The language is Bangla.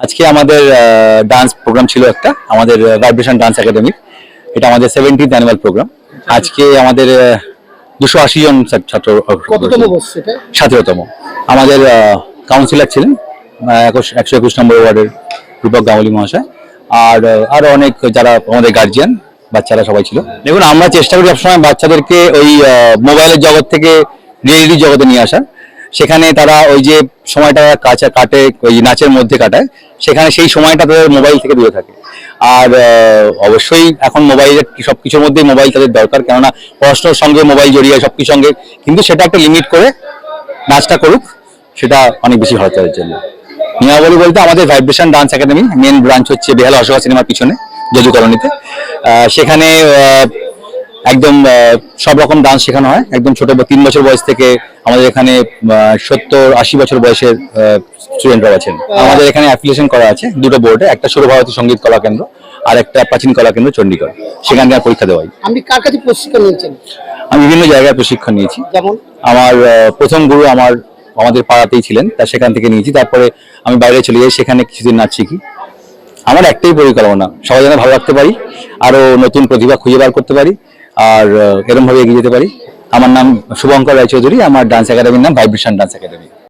আজকে আমাদের ডান্স প্রোগ্রাম ছিল একটা আমাদের ভাইব্রেশন ডান্স একাডেমি এটা আমাদের সেভেন্টিন্থ অ্যানুয়াল প্রোগ্রাম আজকে আমাদের দুশো আশি জন ছাত্র- সতেরোতম। আমাদের কাউন্সিলর ছিলেন একশো একুশ নম্বর ওয়ার্ডের রূপক গাঙ্গুলি মহাশয়। আর আহ, আরও অনেক যারা আমাদের গার্জিয়ান বাচ্চারা সবাই ছিল। দেখুন আমরা চেষ্টা করি সবসময় বাচ্চাদেরকে ওই মোবাইলের জগৎ থেকে রিয়েলিটি জগতে নিয়ে আসা সেখানে তারা ওই যে সময়টা কাছে কাটে, ওই নাচের মধ্যে কাটায়, সেখানে সেই সময়টা তাদের মোবাইল থেকে দূরে থাকে। আর অবশ্যই এখন মোবাইলের সব কিছুর মধ্যেই মোবাইল তাদের দরকার, কেননা পড়াশোনার সঙ্গে মোবাইল জড়িয়ে সব কিছুর সঙ্গে, কিন্তু সেটা একটা লিমিট করে নাচটা করুক, সেটা অনেক বেশি ভালো তাদের জন্য। নিয়মাবলী বলতে আমাদের vibration dance academy main branch হচ্ছে বেহালা অশোকা সিনেমার পিছনে, যদু কলোনিতে। সেখানে একদম সব রকম ডান্স শেখানো হয়। একদম ছোট, তিন বছর বয়স থেকে আমাদের এখানে সত্তর আশি বছর বয়সের স্টুডেন্টরা আছেন। আমাদের এখানে অ্যাপ্লিকেশন করা আছে দুটো বোর্ডে একটা সৌরভারতী সংগীত কলা কেন্দ্র আর একটা প্রাচীন কলা কেন্দ্র চণ্ডীগড়। সেখান থেকে পরীক্ষা দেওয়াই আপনি কার কাছে প্রশিক্ষণ নিয়েছেন? আমি বিভিন্ন জায়গায় প্রশিক্ষণ নিয়েছি। যেমন? আমার প্রথম গুরু আমার আমাদের পাড়াতেই ছিলেন তা সেখান থেকে নিয়েছি। তারপরে আমি বাইরে চলে যাই সেখানে কিছুদিন নাচ শিখি। আমার একটাই পরিকল্পনা সবাই যেন ভালো রাখতে পারি আরও নতুন প্রতিভা খুঁজে বার করতে পারি আর এরকম ভাবে এগিয়ে যেতে পারি। আমার নাম শুভঙ্কর রায়চৌধুরী আমার ডান্স একাডেমির নাম ভাইব্রেশন ডান্স একাডেমি